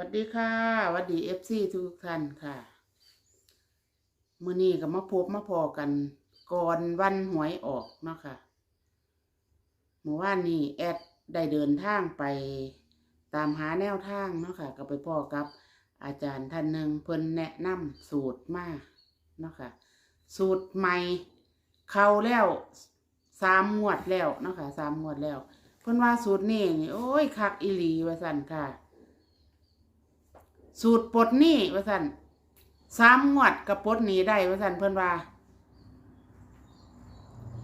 วัสดีค่ะสวัสดีเอฟซีทุกท่านค่ะมื้อนี้ก็มาพบมาพอกัน ก่อนวันหวยออกเนาะค่ะเมื่อวานนี้แอดได้เดินทางไปตามหาแนวทางเนาะค่ะ ก็ไปพ่อกับอาจารย์ท่านหนึ่งเพิ่นแนะนำสูตรมาเนาะค่ะ สูตรใหม่เข้าแล้วสามงวดแล้วเนาะค่ะสามงวดแล้ว เพิ่นว่าสูตรนี้นี่โอ้ยคักอีหลีว่าสันค่ะ สูตรปลดหนี้ว่าสั่นสามงวดกับปลดหนี้ได้ว่าสั่นเพิ่อนว่า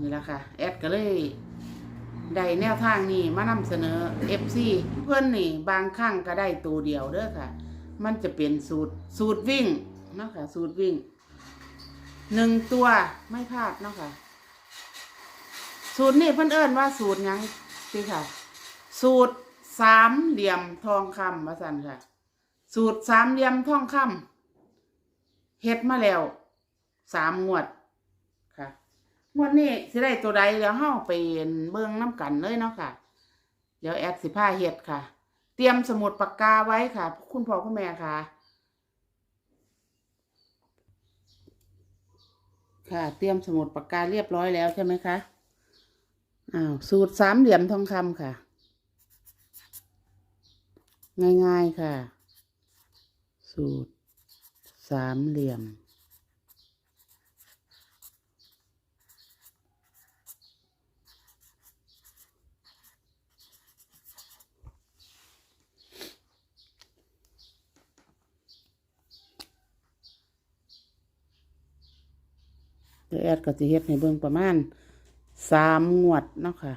นี่ละค่ะ แอดก็เลยได้แนวทางนี้มานำเสนอ FC เพิ่อนนี่ บางครั้งก็ได้ตัวเดียวเด้อค่ะ มันจะเป็นสูตรสูตรวิ่งเนาะค่ะ สูตรวิ่งหนึ่งตัวไม่พลาดเนาะค่ะ สูตรนี้เพิ่อนเอิ้นว่าสูตรยังสิค่ะ สูตรสามเหลี่ยมทองคำว่าสั่นค่ะ สูตรสามเหลี่ยมทองคำเฮ็ดมาแล้วสามงวดค่ะงวดนี้สิได้ตัวใดแล้วเฮาไปเบิ่งน้ำกันเลยเนาะค่ะ เดี๋ยวแอดสิพาเฮ็ดค่ะ เตรียมสมุดปากกาไว้ค่ะ คุณพ่อคุณแม่ค่ะ ค่ะ เตรียมสมุดปากกาเรียบร้อยแล้วใช่ไหมคะอ้าวสูตรสามเหลี่ยมทองคำค่ะ ง่ายๆค่ะ สูตร สามเหลี่ยม เดี๋ยวแอดก็จะเฮ็ดให้เบิ่งประมาณสามงวดเนาะค่ะ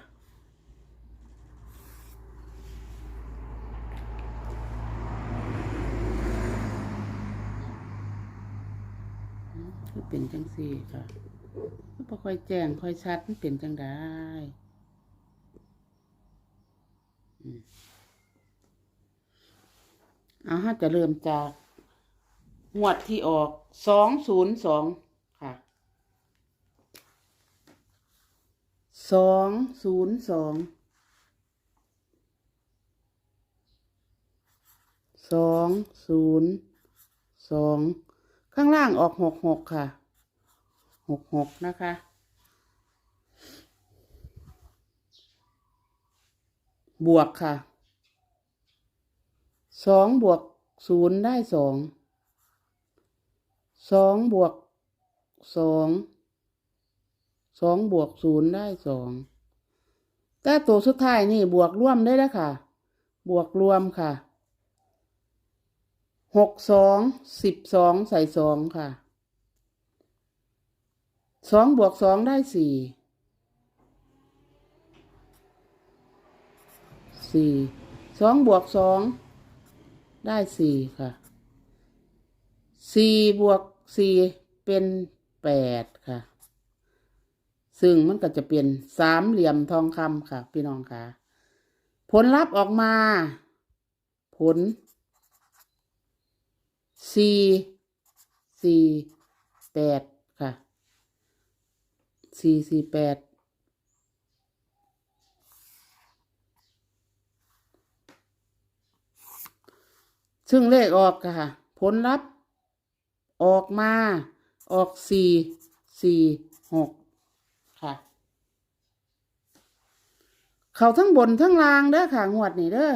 คือเป็นจังสี่ค่ะมันบ่ค่อยแจ้งค่อยชัดมันเป็นจังได้อืมเอาฮะจะเริ่มจากงวดที่ออกสองศูนย์สองค่ะสองศูนย์สองสองศูนย์สอง ข้างล่างออกหกหกค่ะหกหกนะคะ บวกค่ะสองบวกศูนย์ได้สองสองบวกสองสองบวกศูนย์ได้สองแต่ตัวสุดท้ายนี่บวกร่วมได้แล้วค่ะ บวกรวมค่ะ หกสองสิบสองใส่สองค่ะสองบวกสองได้สี่สี่สองบวกสองได้สี่ค่ะสี่บวกสี่เป็นแปดค่ะ ซึ่งมันก็จะเป็นสามเหลี่ยมทองคำค่ะ พี่น้องค่ะ ผลลัพธ์ออกมา ผล สี่สี่แปดค่ะสี่สี่แปดซึ่งเลขออกค่ะ ผลลัพธ์ออกมา ออกสี่สี่หกค่ะ เขาทั้งบนทั้งล่างเด้อค่ะ งวดนี้เด้อ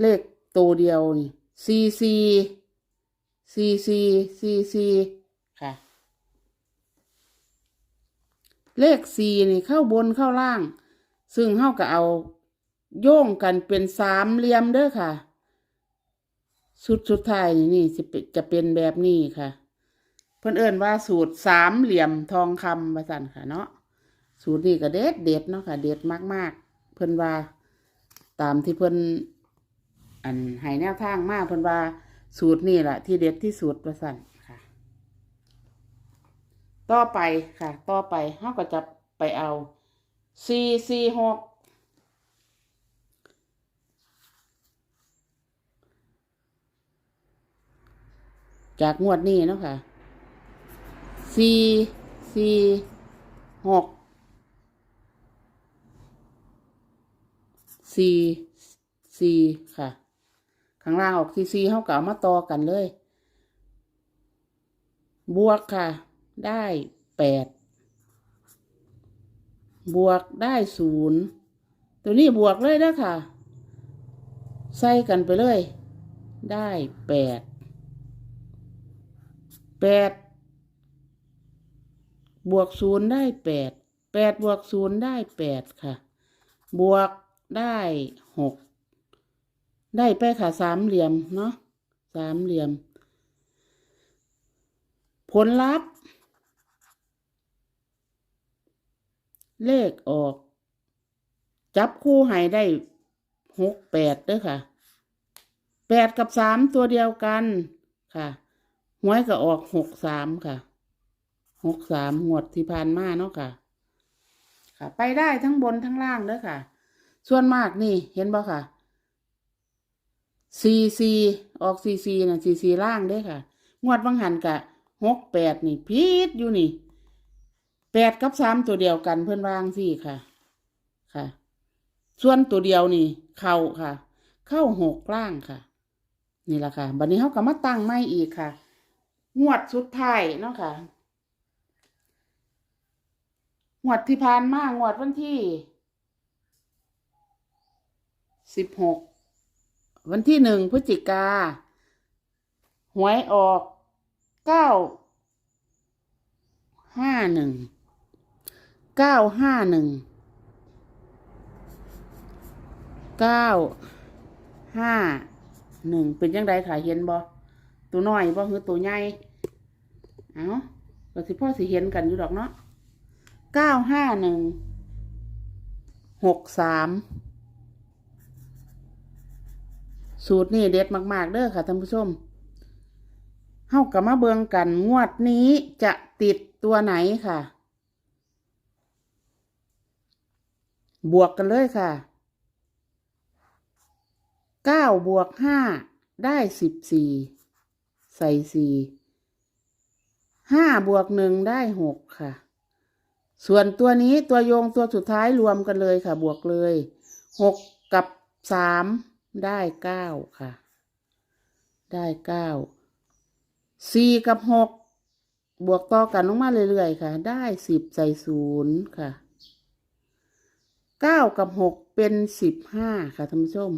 เลข ตัวเดียวนี่ซีซีซีซีซีซีค่ะ เลขสี่นี่เข้าบนเข้าล่าง ซึ่งเข้ากับเอาโย่งกันเป็นสามเหลี่ยมเด้อค่ะ สุดสุดท้ายนี่นี่จะเป็นแบบนี้ค่ะ เพื่อนเอินว่าสูตรสามเหลี่ยมทองคำประสันค่ะเนาะสูตรนี้ก็เด็ดเด็ดเนาะค่ะ เด็ดมากๆ เพื่อนว่าตามที่เพื่อน อันให้แนวทางมาเพิ่นว่าสูตรนี่แหละที่เด็ดที่สุดประสันค่ะ ต่อไปค่ะ ต่อไปเฮาก็จะไปเอาสี่สี่หกจากงวดนี้เนาะค่ะสี่สี่หกสี่ซีค่ะ ข้างล่างออกซีซีเขาก็เอามาต่อกันเลย บวกค่ะ ได้แปดบวกได้ศูนย์ตัวนี้บวกเลยนะค่ะ ใส่กันไปเลย ได้แปดแปดบวกศูนย์ได้แปดแปดบวกศูนย์ได้แปดค่ะ บวกได้หก ได้ไปค่ะสามเหลี่ยมเนาะสามเหลี่ยม ผลลัพธ์ เลขออก จับคู่ให้ได้หกแปดเด้อค่ะแปดกับสามตัวเดียวกันค่ะหวยก็ออกหกสามค่ะหกสามงวดที่ผ่านมาเนาะค่ะ ค่ะ ไปได้ทั้งบนทั้งล่างเด้อค่ะ ส่วนมากนี่เห็นบ่ค่ะ ซีซีออกซีซีน่ะซีซีล่างเด้ค่ะ งวดบางหันกะหกแปดนี่พีดอยู่นี่แปดกับสามตัวเดียวกันเพื่อนวางสี่ค่ะ ค่ะ ส่วนตัวเดียวนี่ เข้าค่ะ เข้าหกล่างค่ะ นี่แหละค่ะบัดนี้เขาก็มาตั้งไม่อีกค่ะ งวดสุดท้ายเนาะค่ะ งวดที่ผ่านมางวดวันที่สิบหก วันที่หนึ่งพฤศจิกา หวยออกเก้าห้าหนึ่งเก้าห้าหนึ่งเก้าห้าหนึ่งเป็นยังไงค่ะเห็นบ่ตัวน้อยบ่คือตัวใหญ่เอ้าก็สิพ่อสิเห็นกันอยู่ดอกเนาะเก้าห้าหนึ่งหกสาม สูตรนี่เด็ดมาก ๆ เด้อค่ะท่านผู้ชมเฮากับมาเบิงกันงวดนี้จะติดตัวไหนค่ะ บวกกันเลยค่ะเก้าบวกห้าได้สิบสี่ใส่สี่ห้าบวกหนึ่งได้หกค่ะ ส่วนตัวนี้ตัวโยงตัวสุดท้ายรวมกันเลยค่ะ บวกเลยหกกับสาม ได้เก้าค่ะ ได้เก้าสี่กับหกบวกต่อกันลงมาเรื่อยๆค่ะ ได้สิบใส่ศูนย์ค่ะเก้ากับหกเป็นสิบห้าค่ะท่านผู้ชม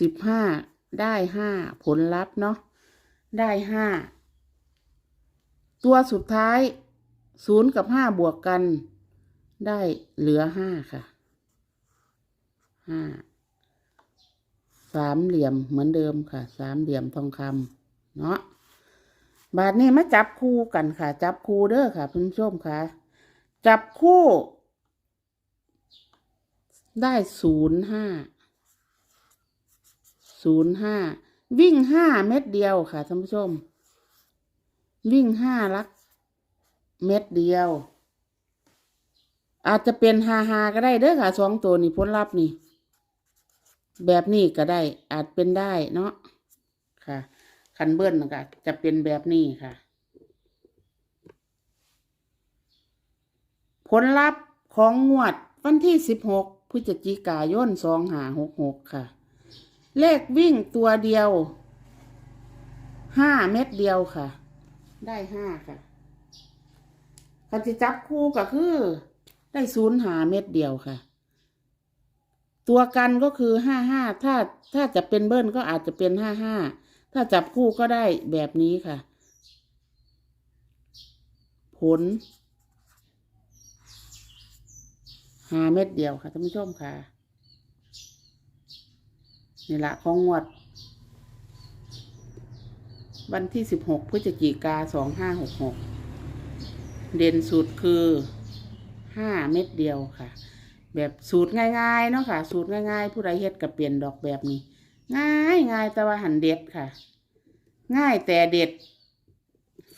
สิบห้าได้ห้าผลลัพธ์เนาะได้ห้าตัวสุดท้ายศูนย์กับห้าบวกกัน ได้เหลือห้าค่ะห้า สามเหลี่ยมเหมือนเดิมค่ะ สามเหลี่ยมทองคำเนาะบาทนี้มาจับคู่กันค่ะ จับคู่เด้อค่ะคุณผู้ชมค่ะ จับคู่ ได้ศูนย์ห้าศูนย์ห้าวิ่งห้าเม็ดเดียวค่ะท่านผู้ชม วิ่งห้าลัก เม็ดเดียว อาจจะเป็นฮาฮาก็ได้เด้อค่ะสองตัวนี่ผลลัพธ์นี่ แบบนี้ก็ได้ อาจเป็นได้เนาะค่ะ คันเบิ้ลนะคะจะเป็นแบบนี้ค่ะ ผลลัพธ์ของงวดวันที่สิบหกพฤศจิกายนสองหาหกหกค่ะ เลขวิ่งตัวเดียวห้าเม็ดเดียวค่ะ ได้ห้าค่ะคันจะจับคู่ก็คือ ได้ศูนย์หาเม็ดเดียวค่ะ ตัวกันก็คือห้าห้าถ้าถ้าจะเป็นเบิ้ลก็อาจจะเป็นห้าห้าถ้าจับคู่ก็ได้แบบนี้ค่ะ ผลหาเม็ดเดียวค่ะท่านผู้ชมค่ะ นี่ละของงวด วันที่สิบหกพฤศจิกาสองห้าหกหกเด่นสุดคือห้าเม็ดเดียวค่ะ แบบสูตรง่ายๆเนาะค่ะ สูตรง่ายๆ ผู้ใดเฮ็ดกับเปลี่ยนดอกแบบนี้ ง่ายง่ายแต่ว่าหันเด็ดค่ะ ง่ายแต่เด็ด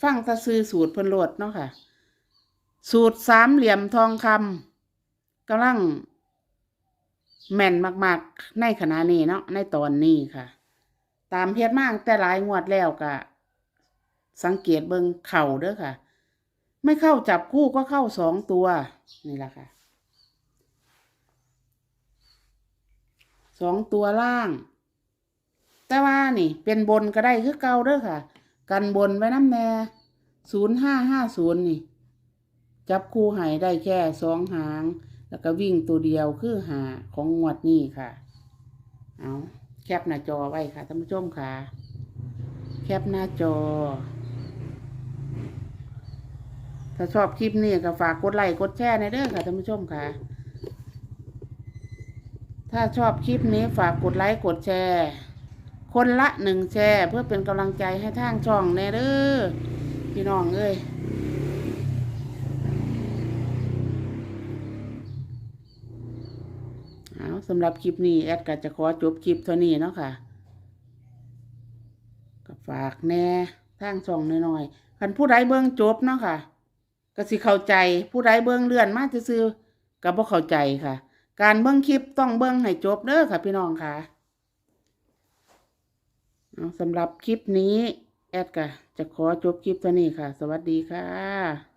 ฟังตะซื้อสูตรเพิ่นโลดเนาะค่ะ สูตรสามเหลี่ยมทองคำกำลัง แม่นมากๆ ในขณะนี้เนาะในตอนนี้ค่ะ ตามเพียรมากแต่หลายงวดแล้วก็สังเกตเบิงเข่าเด้อค่ะ ไม่เข้าจับคู่ก็เข้าสองตัว นี่แหละค่ะ สองตัวล่าง แต่ว่านี่ เป็นบนก็ได้คือเก่าเด้อค่ะ กันบนไว้น้ำแน่ศูนย์ห้าห้าศูนย์นี่ จับคู่หายได้แค่สองหาง แล้วก็วิ่งตัวเดียวคือหาของงวดนี้ค่ะ เอาแคปหน้าจอไว้ค่ะท่านผู้ชมค่ะ แคปหน้าจอ ถ้าชอบคลิปนี้ก็ฝากกดไลค์กดแชร์ในเด้อค่ะท่านผู้ชมค่ะ ถ้าชอบคลิปนี้ฝากกดไลค์กดแชร์ คนละหนึ่งแชร์ เพื่อเป็นกำลังใจให้ทางช่องแน่เด้อพี่น้องเอ้ยเอาสำหรับคลิปนี้แอดก็จะขอจบคลิปเท่านี้เนาะค่ะก็ฝากแน่ทางช่องน้อยๆคันผู้ใดเบิ่งจบเนาะค่ะก็สิเข้าใจผู้ใดเบิ่งเลื่อนมาจะซื่อก็บ่เข้าใจค่ะ การเบิ่งคลิปต้องเบิ่งให้จบเด้อค่ะพี่น้องค่ะสำหรับคลิปนี้ แอดกะจะขอจบคลิปตัวนี้ค่ะ สวัสดีค่ะ